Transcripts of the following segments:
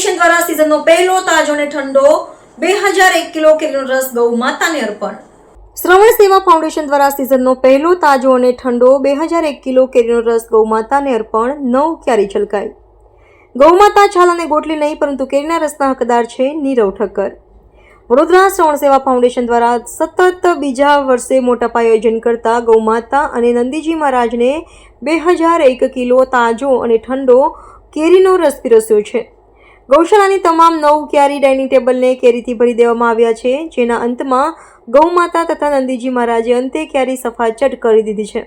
સિઝનનો પહેલો તાજો અને ઠંડો બે હજાર એક કિલો કેરીનો રસ ગૌ માતાને અર્પણ. શ્રવણ સેવા ફાઉન્ડેશન દ્વારા સિઝનનો પહેલો તાજો અને ઠંડો બે હજાર એક કિલો કેરીનો રસ ગૌ માતાને અર્પણ, નવ ક્યારી છલકાઈ. ગૌમાતા છાલ અને ગોટલી નહીં, પરંતુ કેરીના રસના હકદાર છે નીરવ ઠક્કર. વડોદરા શ્રવણ સેવા ફાઉન્ડેશન દ્વારા સતત બીજા વર્ષે મોટા પાયે આયોજન કરતા ગૌમાતા અને નંદીજી મહારાજને બે હજાર એક કિલો તાજો અને ઠંડો કેરીનો રસ પીરસ્યો છે. ગૌશાળાની તમામ નવ ક્યારી ડાઇનિંગ ટેબલને કેરીથી ભરી દેવામાં આવ્યા છે, જેના અંતમાં ગૌમાતા તથા નંદીજી મહારાજે અંતે ક્યારી સફાચટ કરી દીધી છે.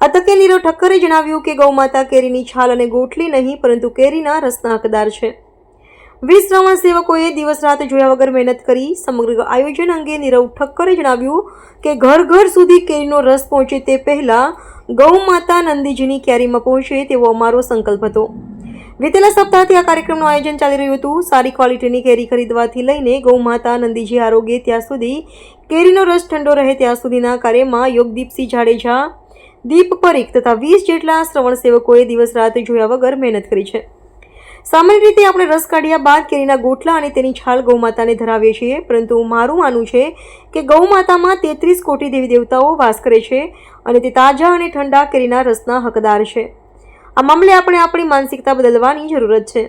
અતકે તકે નીરવ ઠક્કરે જણાવ્યું કે ગૌમાતા કેરીની છાલ અને ગોટલી નહીં, પરંતુ કેરીના રસના હકદાર છે. વીસ શ્રાવણ સેવકોએ દિવસ રાત જોયા વગર મહેનત કરી સમગ્ર આયોજન અંગે નીરવ ઠક્કરે જણાવ્યું કે ઘર ઘર સુધી કેરીનો રસ પહોંચે તે પહેલાં ગૌમાતા નંદીજીની ક્યારીમાં પહોંચે તેવો અમારો સંકલ્પ હતો. વિતેલા સપ્તાહથી આ કાર્યક્રમનું આયોજન ચાલી રહ્યું હતું. સારી ક્વોલિટીની કેરી ખરીદવાથી લઈને ગૌમાતા નંદીજી આરોગ્ય ત્યાં સુધી કેરીનો રસ ઠંડો રહે ત્યાં સુધીના કાર્યમાં યોગદીપસિંહ જાડેજા, દીપ પરીખ તથા વીસ જેટલા શ્રવણ સેવકોએ દિવસ રાત જોયા વગર મહેનત કરી છે. સામાન્ય રીતે આપણે રસ કાઢ્યા બાદ કેરીના ગોટલા અને તેની છાલ ગૌમાતાને ધરાવીએ છીએ, પરંતુ મારું માનવું છે કે ગૌમાતામાં તેત્રીસ કોટી દેવી દેવતાઓ વાસ કરે છે અને તે તાજા અને ઠંડા કેરીના રસના હકદાર છે. આ મામલે આપણે આપણી માનસિકતા બદલવાની જરૂરત છે.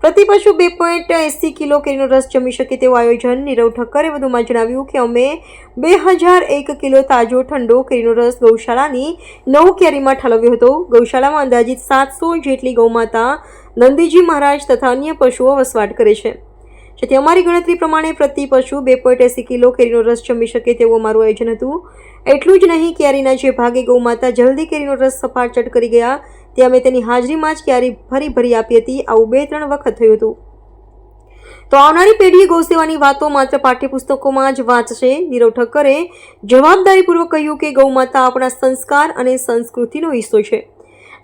પ્રતિ પશુ બે પોઈન્ટ એંસી કિલો કેરીનો રસ જમી શકે તેવું આયોજન નીરવ ઠક્કરે વધુમાં જણાવ્યું કે અમે બે હજાર એક કિલો તાજો ઠંડો કેરીનો રસ ગૌશાળાની નવ કેરીમાં ઠાલવ્યો હતો. ગૌશાળામાં અંદાજિત સાતસો જેટલી ગૌમાતા નંદીજી મહારાજ તથા અન્ય પશુઓ વસવાટ કરે છે. જેથી અમારી ગણતરી પ્રમાણે પ્રતિ પશુ બે પોઈન્ટ એંસી કિલો કેરીનો રસ જમી શકે તેવું અમારું આયોજન હતું. એટલું જ નહીં, કેરીના જે ભાગે ગૌમાતા જલ્દી કેરીનો રસ સફાચટ કરી ગયા તે અમે તેની હાજરીમાં જ ક્યારેય ભરી ભરી આપી હતી, આવું બે ત્રણ વખત થયું હતું. તો આવનારી પેઢી ગૌસેવાની વાતો માત્ર પાઠ્યપુસ્તકોમાં જ વાંચશે. નીરવ ઠક્કરે જવાબદારીપૂર્વક કહ્યું કે ગૌમાતા આપણા સંસ્કાર અને સંસ્કૃતિનો હિસ્સો છે.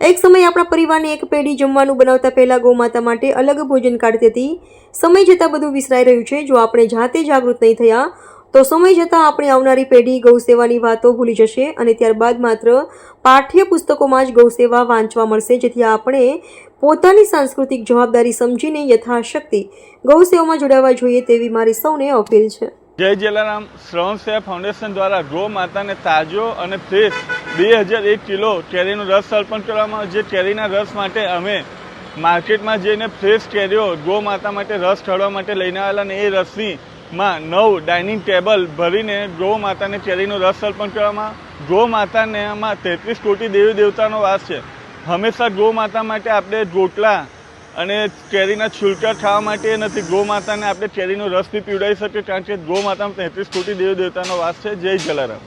એક સમયે આપણા પરિવારની એક પેઢી જમવાનું બનાવતા પહેલા ગૌમાતા માટે અલગ ભોજન કાઢતી હતી. સમય જતાં બધું વિસરાઈ રહ્યું છે. જો આપણે જાતે જાગૃત નહીં થયા તો સમય જતાં આપણી આવનારી પેઢી ગૌસેવાની વાતો ભૂલી જશે અને ત્યારબાદ માત્ર પાઠ્યપુસ્તકોમાં જ ગૌસેવા વાંચવા મળશે, જેથી આપણે પોતાની સાંસ્કૃતિક જવાબદારી સમજીને યથાશક્તિ ગૌસેવામાં જોડાવા જોઈએ તેવી મારી સૌને અપીલ છે. જય જલારામ. શ્રવણ સેવા ફાઉન્ડેશન દ્વારા ગૌ માતાને તાજો અને ફ્રેશ બે હજાર એક કિલો કેરીનો રસ અર્પણ કરવામાં જે કેરીના રસ માટે અમે માર્કેટમાં જઈને ફ્રેશ કેરીઓ ગૌ માતા માટે રસ ઠળવા માટે લઈને આવેલા અને એ રસની માં નવ ડાઇનિંગ ટેબલ ભરીને ગૌ માતાને ચેરીનો રસ અર્પણ કરવામાં, ગૌ માતાને આમાં તેત્રીસ કોટી દેવી દેવતાનો વાસ છે. હંમેશા ગૌ માતા માટે આપણે રોટલા અને કેરીના છુલકા ખાવા માટે નથી, ગૌ માતાને આપણે કેરીનો રસથી પીવડાવી શકીએ, કારણ કે ગૌ માતામાં તેત્રીસ કોટી દેવી દેવતાનો વાસ છે. જય જલારામ.